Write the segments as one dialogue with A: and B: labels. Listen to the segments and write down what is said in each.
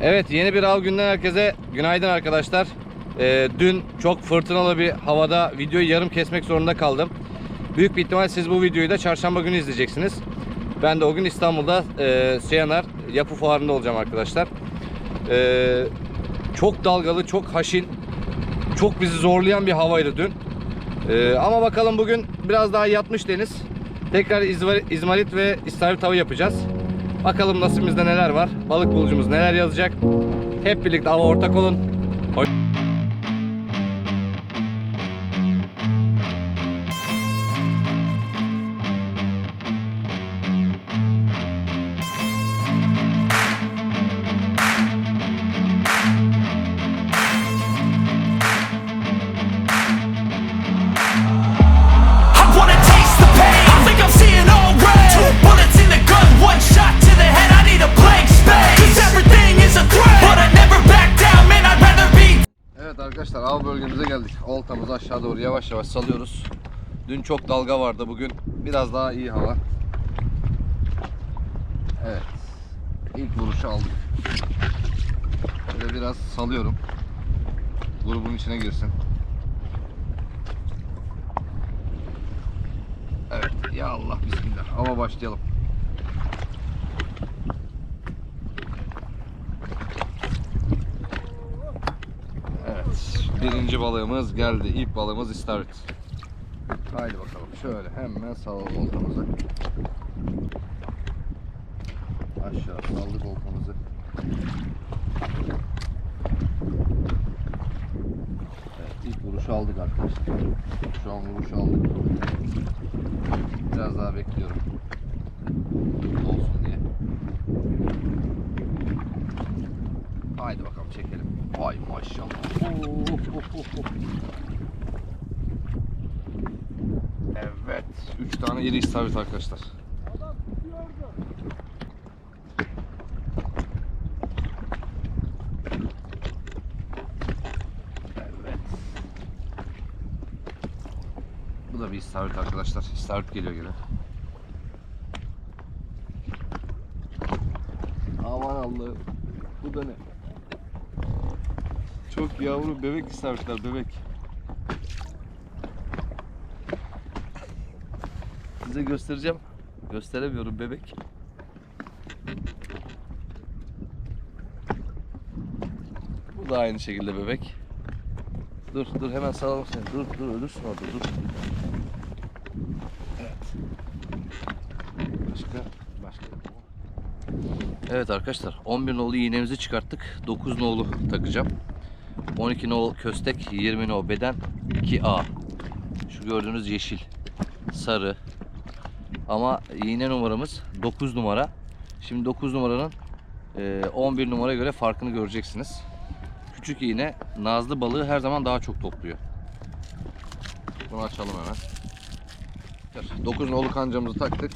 A: Evet yeni bir av günden herkese günaydın arkadaşlar. Ee, dün çok fırtınalı bir havada videoyu yarım kesmek zorunda kaldım. Büyük bir ihtimal siz bu videoyu da çarşamba günü izleyeceksiniz. Ben de o gün İstanbul'da e, Siyanar Yapı Fuarı'nda olacağım arkadaşlar. Ee, çok dalgalı, çok haşin, çok bizi zorlayan bir havaydı dün. Ee, ama bakalım bugün biraz daha yatmış deniz. Tekrar izmar- izmarit ve istavrit tavı yapacağız. Bakalım nasibimizde neler var. Balık bulucumuz neler yazacak. Hep birlikte ava ortak olun. Oltamızı aşağı doğru yavaş yavaş salıyoruz. Dün çok dalga vardı. Bugün biraz daha iyi hava. Evet. İlk vuruşu aldık. Şöyle biraz salıyorum. Grubun içine girsin. Evet. Ya Allah bismillah. Hava başlayalım. Evet. Birinci balığımız geldi. İlk balığımız istavrit. Haydi bakalım. Şöyle hemen salalım oltamızı. Aşağı saldık oltamızı. Evet, ilk vuruşu aldık arkadaşlar. Şu an vuruşu aldık. Biraz daha bekliyorum. Olsun diye. Haydi bakalım çekelim. Ay maşallah. Oh, oh, oh, oh. Evet. 3 tane iri istavrit arkadaşlar. Evet. Bu da bir istavrit arkadaşlar. İstavrit geliyor gene. Aman Allah'ım. Bu da ne? Çok yavru bebek istavritler bebek. Size göstereceğim. Gösteremiyorum bebek. Bu da aynı şekilde bebek. Dur dur hemen salalım seni. Dur dur ölürsün orada dur. Başka başka. Evet arkadaşlar 11 nolu iğnemizi çıkarttık. 9 nolu takacağım. 12 nolu köstek, 20 nolu beden, 2A. Şu gördüğünüz yeşil, sarı. Ama iğne numaramız 9 numara. Şimdi 9 numaranın e, 11 numaraya göre farkını göreceksiniz. Küçük iğne nazlı balığı her zaman daha çok topluyor. Bunu açalım hemen. 9 nolu kancamızı taktık.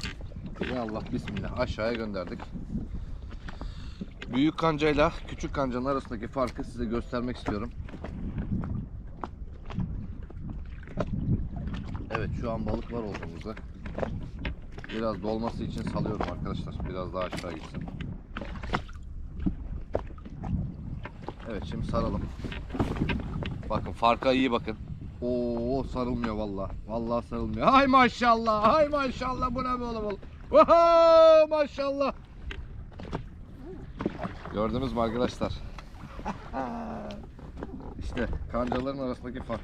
A: Ya Allah bismillah aşağıya gönderdik. Büyük kancayla küçük kancanın arasındaki farkı size göstermek istiyorum. Evet şu an balık var olduğumuzda. Biraz dolması için salıyorum arkadaşlar. Biraz daha aşağı gitsin. Evet şimdi saralım. Bakın farka iyi bakın. Oo sarılmıyor vallahi. Vallahi sarılmıyor. Hay maşallah. Hay maşallah. Bu ne böyle? Oho maşallah. Gördünüz mü arkadaşlar? işte kancaların arasındaki fark.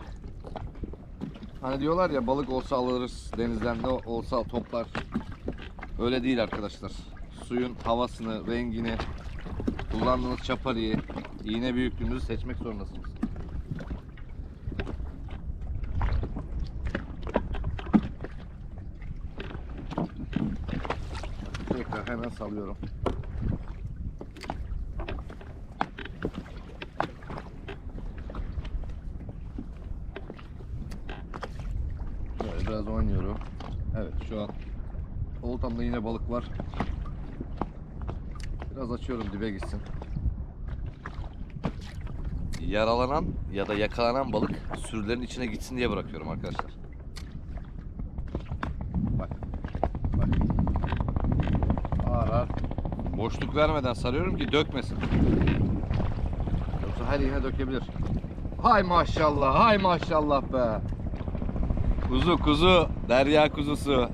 A: Hani diyorlar ya balık olsa alırız denizden de olsa toplar. Öyle değil arkadaşlar. Suyun havasını, rengini, kullandığınız çapariyi, iğne büyüklüğünüzü seçmek zorundasınız. Tekrar hemen salıyorum. Böyle biraz oynuyorum. Evet şu an oltamda yine balık var. Biraz açıyorum dibe gitsin. Yaralanan ya da yakalanan balık sürülerin içine gitsin diye bırakıyorum arkadaşlar. Bak. Bak. Ağır ağır. Boşluk vermeden sarıyorum ki dökmesin. Bu sefer yine dökebilir. Hay maşallah, hay maşallah be. Kuzu kuzu, derya kuzusu.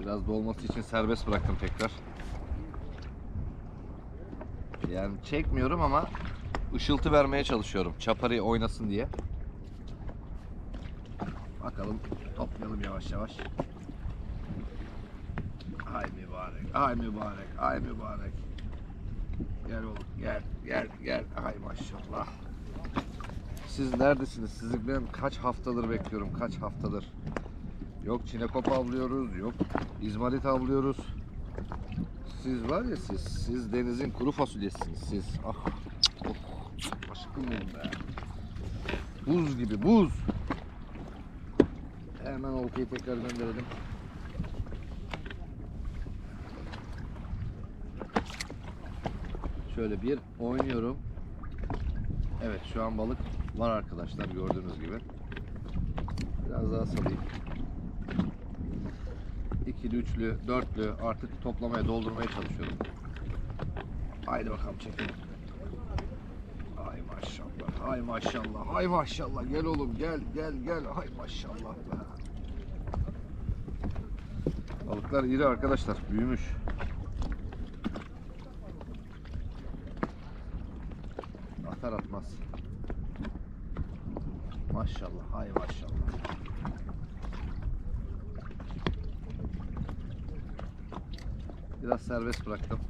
A: Biraz dolması için serbest bıraktım tekrar. Yani çekmiyorum ama ışıltı vermeye çalışıyorum. Çaparı oynasın diye. Bakalım toplayalım yavaş yavaş. Ay mübarek, ay mübarek, ay mübarek. Gel oğlum, gel, gel, gel. Ay maşallah. Siz neredesiniz? Sizi ben kaç haftadır bekliyorum, kaç haftadır. Yok çinekop avlıyoruz, yok izmarit avlıyoruz. Siz var ya siz, siz denizin kuru fasulyesiniz siz. Ah, oh, aşkım benim be. Buz gibi, buz. Hemen oltayı tekrar gönderelim. Şöyle bir oynuyorum. Evet şu an balık var arkadaşlar gördüğünüz gibi. Biraz daha salayım. İkili, üçlü, dörtlü artık toplamaya doldurmaya çalışıyorum. Haydi bakalım çekelim. Ay maşallah, ay maşallah, ay maşallah. Gel oğlum gel, gel, gel. Ay maşallah. Balıklar iri arkadaşlar, büyümüş. Atar atmaz. Maşallah, ay maşallah. Biraz serbest bıraktım.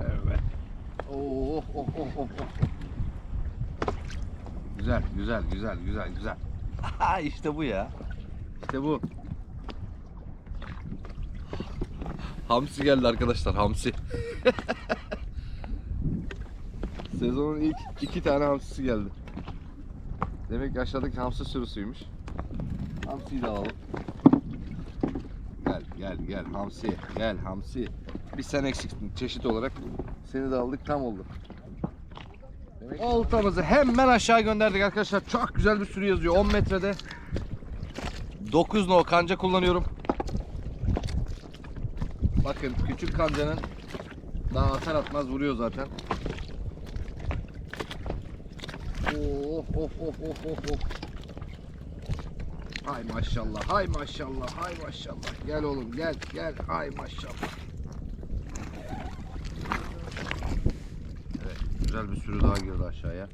A: Evet. Oh oh oh oh oh. oh. Güzel, güzel, güzel, güzel, güzel. işte bu ya. İşte bu. Hamsi geldi arkadaşlar, hamsi. Sezonun ilk iki tane hamsisi geldi. Demek ki aşağıdaki hamsi sürüsüymüş. Hamsiyi de alalım. Gel gel hamsi gel hamsi. Bir sen eksiktin çeşit olarak. Seni de aldık tam oldu. Demek Oltamızı hemen aşağı gönderdik arkadaşlar. Çok güzel bir sürü yazıyor 10 metrede. 9 no kanca kullanıyorum. Bakın küçük kancanın daha atar atmaz vuruyor zaten. Oh oh oh oh oh oh. Hay maşallah, hay maşallah, hay maşallah. Gel oğlum gel, gel. Hay maşallah. Evet, güzel bir sürü daha girdi aşağıya.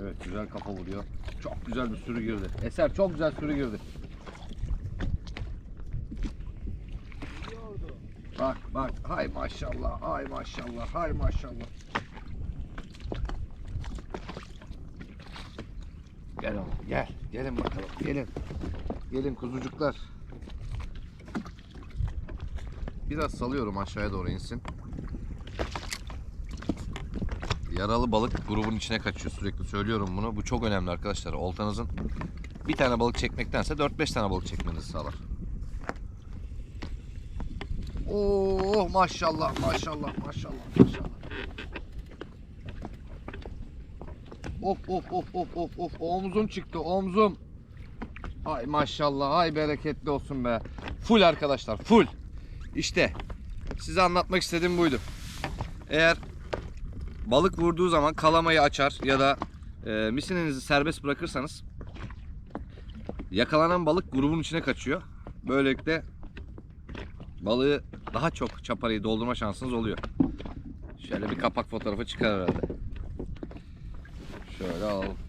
A: Evet, güzel kafa vuruyor. Çok güzel bir sürü girdi. Eser çok güzel sürü girdi. Bak bak, hay maşallah, hay maşallah, hay maşallah. Gel oğlum gel. Gelin. Gelin kuzucuklar. Biraz salıyorum aşağıya doğru insin. Yaralı balık grubun içine kaçıyor sürekli söylüyorum bunu. Bu çok önemli arkadaşlar. Oltanızın bir tane balık çekmektense 4-5 tane balık çekmenizi sağlar. Oh maşallah maşallah maşallah maşallah. Of of of of of of omzum çıktı omzum. Ay maşallah ay bereketli olsun be. Full arkadaşlar full. İşte size anlatmak istediğim buydu. Eğer balık vurduğu zaman kalamayı açar ya da e, misininizi serbest bırakırsanız yakalanan balık grubun içine kaçıyor. Böylelikle balığı daha çok çaparayı doldurma şansınız oluyor. Şöyle bir kapak fotoğrafı çıkar herhalde. Şöyle alalım.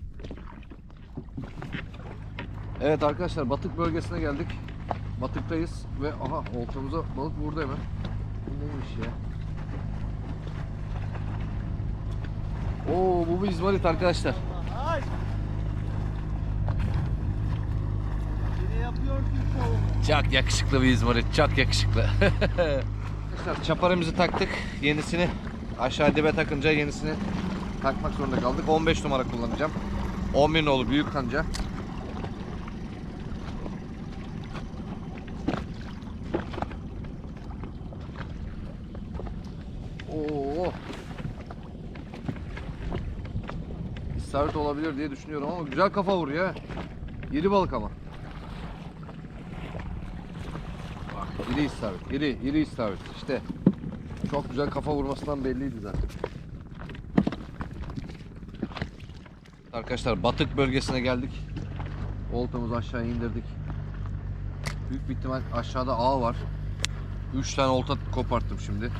A: Evet arkadaşlar batık bölgesine geldik. Batıktayız ve aha oltamıza balık vurdu hemen. Bu neymiş ya? Oo bu bir izmarit arkadaşlar.
B: Ay!
A: Çok yakışıklı bir izmarit, çok yakışıklı. Arkadaşlar çaparımızı taktık. Yenisini aşağı dibe takınca yenisini takmak zorunda kaldık. 15 numara kullanacağım. 11 nolu büyük kanca. Oo. İstavrit olabilir diye düşünüyorum ama güzel kafa vuruyor ha. İri balık ama. Bak iri istavrit. iri iri istavrit. İşte çok güzel kafa vurmasından belliydi zaten. Arkadaşlar batık bölgesine geldik. Oltamızı aşağı indirdik. Büyük bir ihtimal aşağıda ağ var. 3 tane olta koparttım şimdi.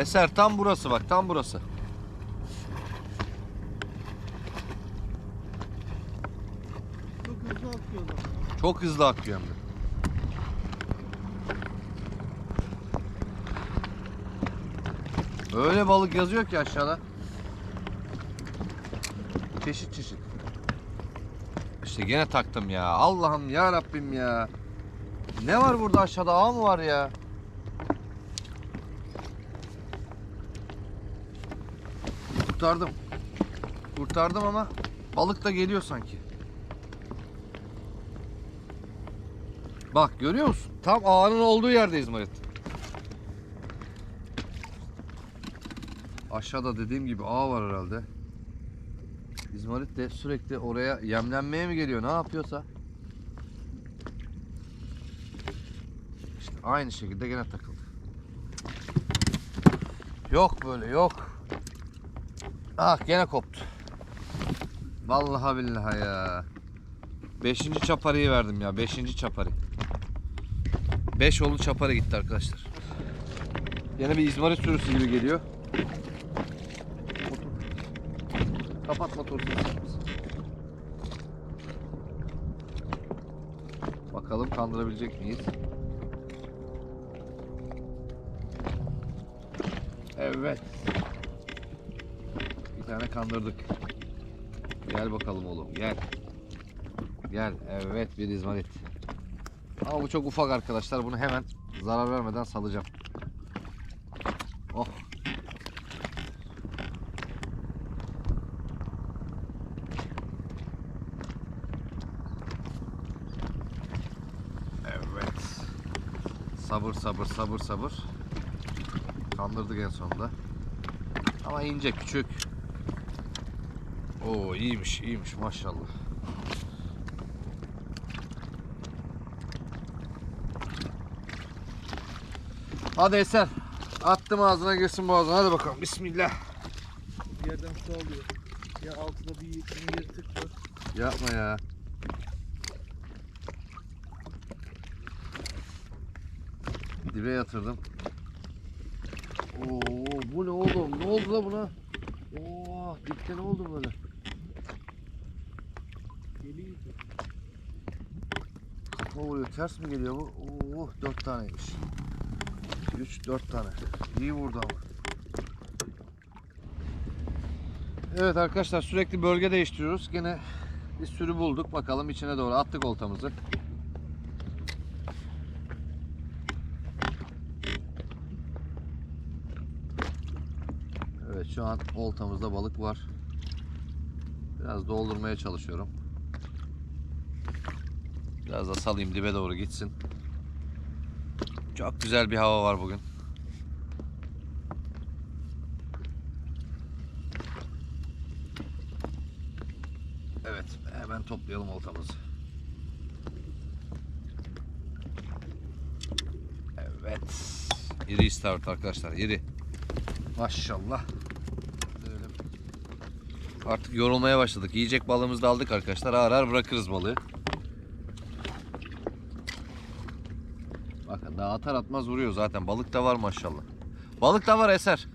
A: Eser tam burası bak tam burası.
B: Çok hızlı atıyorlar.
A: Çok hızlı akıyor hem de. Öyle balık yazıyor ki aşağıda. Çeşit çeşit. İşte gene taktım ya. Allah'ım ya Rabbim ya. Ne var burada aşağıda? Ağ mı var ya? Kurtardım. Kurtardım ama balık da geliyor sanki. Bak görüyor musun? Tam ağanın olduğu yerdeyiz Marit. Aşağıda dediğim gibi ağ var herhalde. İzmarit de sürekli oraya yemlenmeye mi geliyor ne yapıyorsa. İşte aynı şekilde gene takıldı. Yok böyle yok. Ah gene koptu. Vallahi billahi ya. Beşinci çaparıyı verdim ya. Beşinci çaparı. Beş oldu çapara gitti arkadaşlar. Yine bir izmarit sürüsü gibi geliyor. Motor. Kapat motoru. Bakalım kandırabilecek miyiz? Evet. Tane kandırdık. Gel bakalım oğlum gel. Gel. Evet bir izmarit. Ama bu çok ufak arkadaşlar. Bunu hemen zarar vermeden salacağım. Oh. Evet. Sabır sabır sabır sabır. Kandırdık en sonunda. Ama ince küçük. Oo iyiymiş iyiymiş maşallah. Hadi Eser. Attım ağzına girsin boğazına. Hadi bakalım. Bismillah.
B: Bir yerden su alıyor. Ya altında bir, yırtık var.
A: Yapma ya. Dibe yatırdım. Oo, bu ne oğlum? Ne oldu la buna? Oo, dipte ne oldu böyle? Kafa vuruyor. Ters mi geliyor bu? Oo, dört taneymiş. Üç, dört tane. İyi vurdu ama. Evet arkadaşlar sürekli bölge değiştiriyoruz. Gene bir sürü bulduk. Bakalım içine doğru attık oltamızı. Evet şu an oltamızda balık var. Biraz doldurmaya çalışıyorum. Biraz da salayım dibe doğru gitsin. Çok güzel bir hava var bugün. Evet, hemen toplayalım oltamızı. Evet. İri istavrit arkadaşlar, iri. Maşallah. Artık yorulmaya başladık. Yiyecek balığımızı da aldık arkadaşlar. Ağır ağır bırakırız balığı. Bakın daha atar atmaz vuruyor zaten. Balık da var maşallah. Balık da var Eser.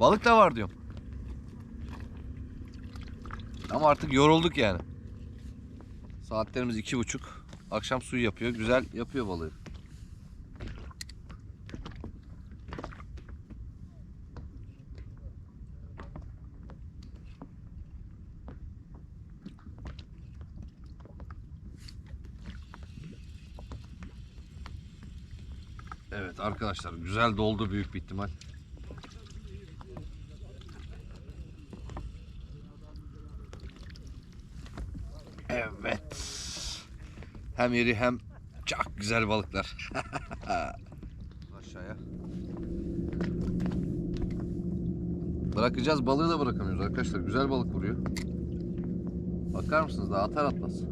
A: Balık da var diyorum. Ama artık yorulduk yani. Saatlerimiz iki buçuk. Akşam suyu yapıyor. Güzel yapıyor balığı. Evet arkadaşlar güzel doldu büyük bir ihtimal. Evet. Hem iri hem çok güzel balıklar. Aşağıya. Bırakacağız balığı da bırakamıyoruz arkadaşlar. Güzel balık vuruyor. Bakar mısınız daha atar atmaz.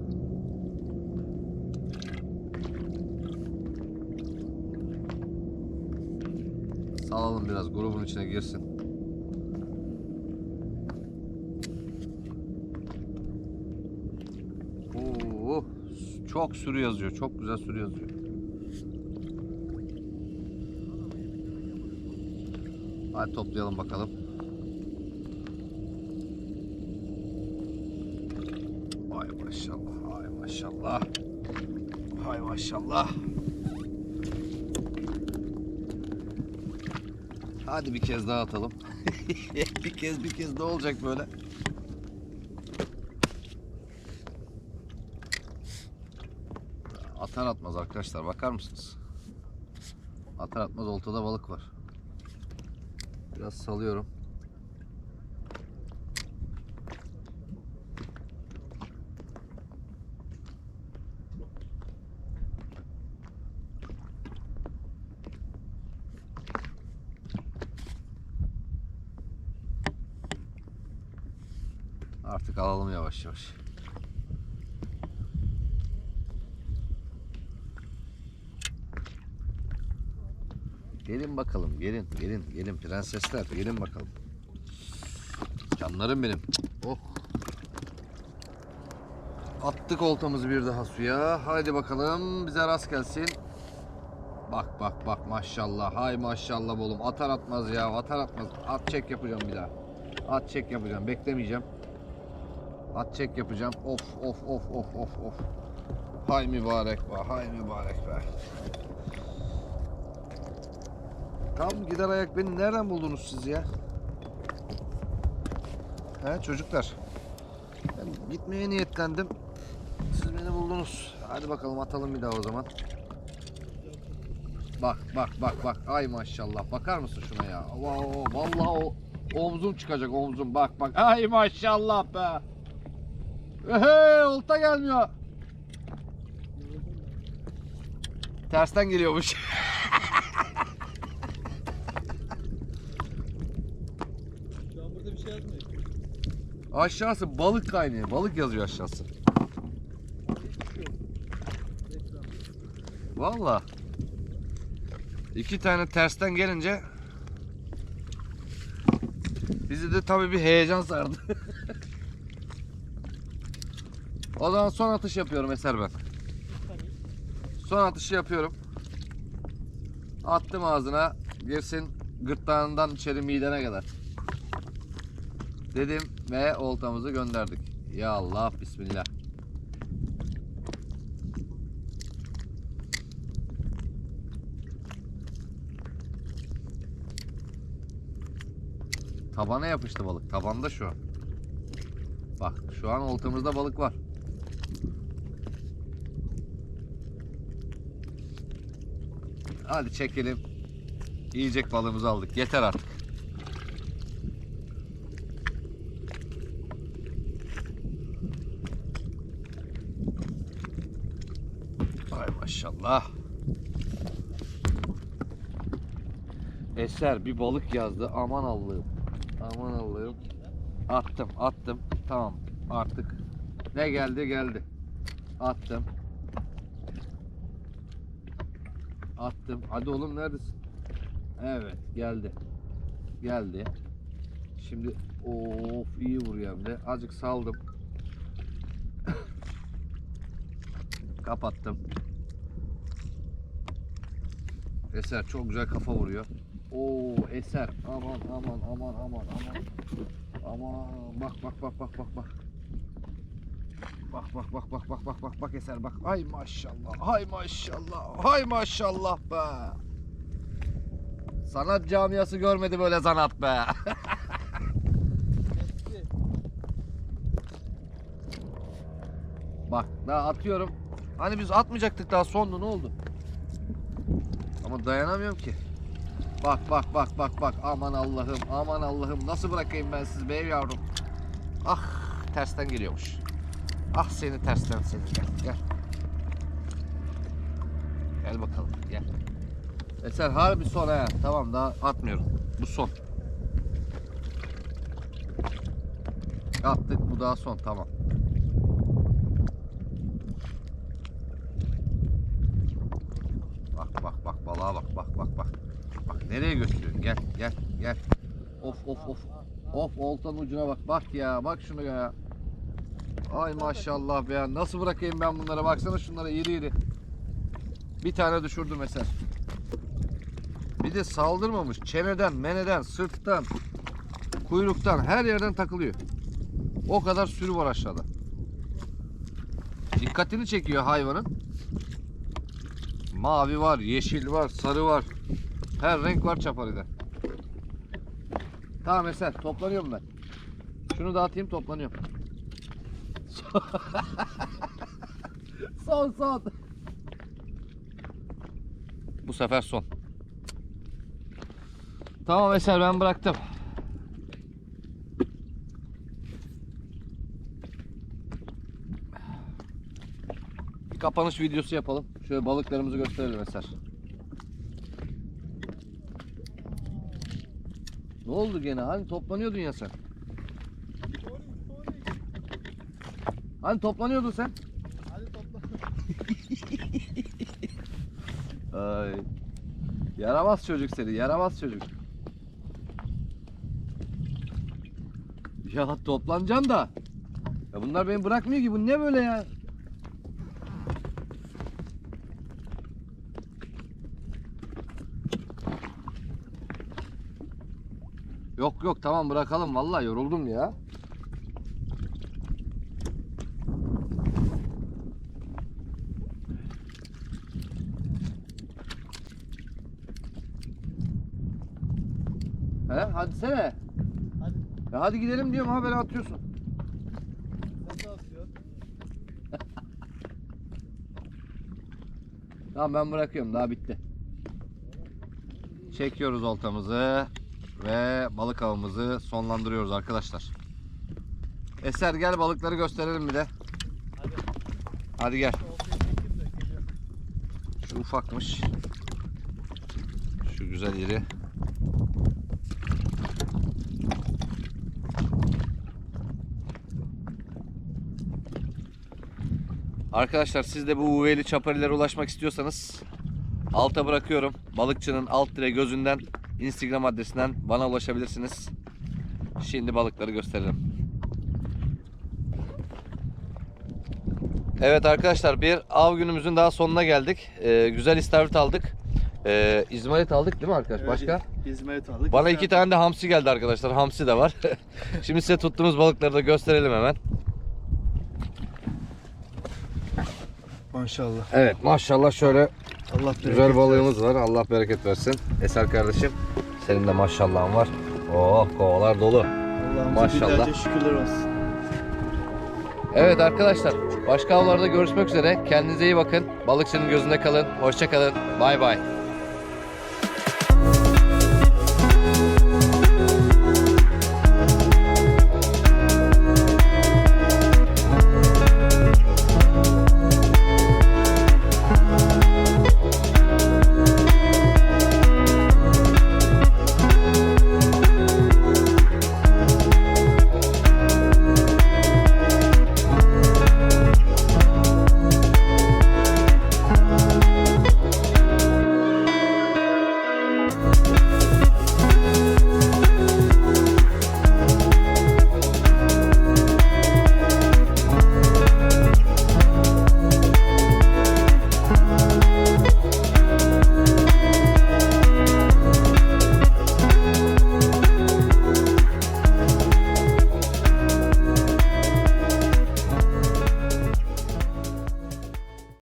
A: Salalım biraz grubun içine girsin. Oo, çok sürü yazıyor. Çok güzel sürü yazıyor. Hadi toplayalım bakalım. Ay maşallah, ay maşallah. Hay maşallah. Hadi bir kez daha atalım. bir kez bir kez daha olacak böyle. Atar atmaz arkadaşlar bakar mısınız? Atar atmaz oltada balık var. Biraz salıyorum. Artık alalım yavaş yavaş. Gelin bakalım, gelin, gelin, gelin prensesler, gelin bakalım. Canlarım benim. Oh. Attık oltamızı bir daha suya. Haydi bakalım bize rast gelsin. Bak bak bak maşallah. Hay maşallah oğlum. Atar atmaz ya. Atar atmaz. At çek yapacağım bir daha. At çek yapacağım. Beklemeyeceğim. At çek yapacağım. Of of of of of of. Hay mübarek be. Hay mübarek be. Tam gider ayak beni nereden buldunuz siz ya? He çocuklar. Ben gitmeye niyetlendim. Siz beni buldunuz. Hadi bakalım atalım bir daha o zaman. Bak bak bak bak. Ay maşallah. Bakar mısın şuna ya? Wow, vallahi o omzum çıkacak omzum. Bak bak. Ay maşallah be. Ehe, olta gelmiyor. Tersten geliyormuş.
B: Şu burada bir şey yazmıyor.
A: Aşağısı balık kaynıyor. Balık yazıyor aşağısı. Valla. İki tane tersten gelince bizi de tabii bir heyecan sardı. o zaman son atış yapıyorum Eser ben. Son atışı yapıyorum. Attım ağzına. Girsin gırtlağından içeri midene kadar. Dedim ve oltamızı gönderdik. Ya Allah bismillah. Tabana yapıştı balık. Tabanda şu an. Bak şu an oltamızda balık var. Hadi çekelim. Yiyecek balığımızı aldık. Yeter artık. Ay maşallah. Eser bir balık yazdı. Aman Allah'ım. Aman Allah'ım. Attım, attım. Tamam. Artık ne geldi geldi. Attım. Attım. Hadi oğlum neredesin? Evet, geldi. Geldi. Şimdi of iyi vuruyor de. Azıcık saldım. Kapattım. Eser çok güzel kafa vuruyor. Oo Eser aman aman aman aman aman. Aman bak bak bak bak bak bak. Bak bak bak bak bak bak bak bak Eser bak. Ay maşallah. Hay maşallah. Hay maşallah be. Sanat camiası görmedi böyle sanat be. Bak daha atıyorum. Hani biz atmayacaktık daha sondu ne oldu? Ama dayanamıyorum ki. Bak bak bak bak bak aman Allah'ım aman Allah'ım nasıl bırakayım ben sizi be yavrum. Ah tersten geliyormuş. Ah seni tersten seni gel gel. Gel bakalım gel. Eser harbi son ha. Tamam daha atmıyorum. Bu son. Attık bu daha son tamam. Bak bak bak balığa bak bak bak bak. Bak nereye götürüyorsun? Gel gel gel. Of of of. Of oltanın ucuna bak. Bak ya bak şunu ya. Ay maşallah be. Nasıl bırakayım ben bunlara? Baksana şunlara iri iri. Bir tane düşürdü mesela. Bir de saldırmamış. Çeneden, meneden, sırttan, kuyruktan her yerden takılıyor. O kadar sürü var aşağıda. Dikkatini çekiyor hayvanın. Mavi var, yeşil var, sarı var. Her renk var çaparıda. Tamam Eser toplanıyorum ben. Şunu dağıtayım toplanıyorum. son son. Bu sefer son. Tamam Eser ben bıraktım. Bir kapanış videosu yapalım. Şöyle balıklarımızı gösterelim Eser. Ne oldu gene? Hani toplanıyordun ya sen? Hani toplanıyordun sen?
B: Hadi topla.
A: Ay. Yaramaz çocuk seni, yaramaz çocuk. Ya toplanacağım da. Ya bunlar beni bırakmıyor ki. Bu ne böyle ya? Yok yok tamam bırakalım vallahi yoruldum ya. He hadi. Ya hadi gidelim diyorum haberi atıyorsun.
B: Atıyorsun.
A: Tamam ben bırakıyorum daha bitti. Çekiyoruz oltamızı ve balık avımızı sonlandırıyoruz arkadaşlar. Eser gel balıkları gösterelim bir de.
B: Hadi.
A: Hadi gel. Şu ufakmış. Şu güzel iri. Arkadaşlar siz de bu UV'li çaparilere ulaşmak istiyorsanız alta bırakıyorum. Balıkçının alt dire gözünden Instagram adresinden bana ulaşabilirsiniz. Şimdi balıkları gösterelim. Evet arkadaşlar bir av günümüzün daha sonuna geldik. Ee, güzel istavrit aldık. Ee, İzmarit aldık değil mi arkadaş? Başka?
B: Hizmet aldık.
A: Bana iki tane de hamsi geldi arkadaşlar. Hamsi de var. Şimdi size tuttuğumuz balıkları da gösterelim hemen.
B: Maşallah.
A: Evet maşallah şöyle
B: Allah
A: güzel balığımız var. Allah bereket versin. Eser kardeşim senin de maşallahın var. Oh kovalar dolu. Maşallah.
B: şükürler olsun.
A: Evet arkadaşlar başka avlarda görüşmek üzere. Kendinize iyi bakın. Balıkçının gözünde kalın. Hoşça kalın. Bay bay.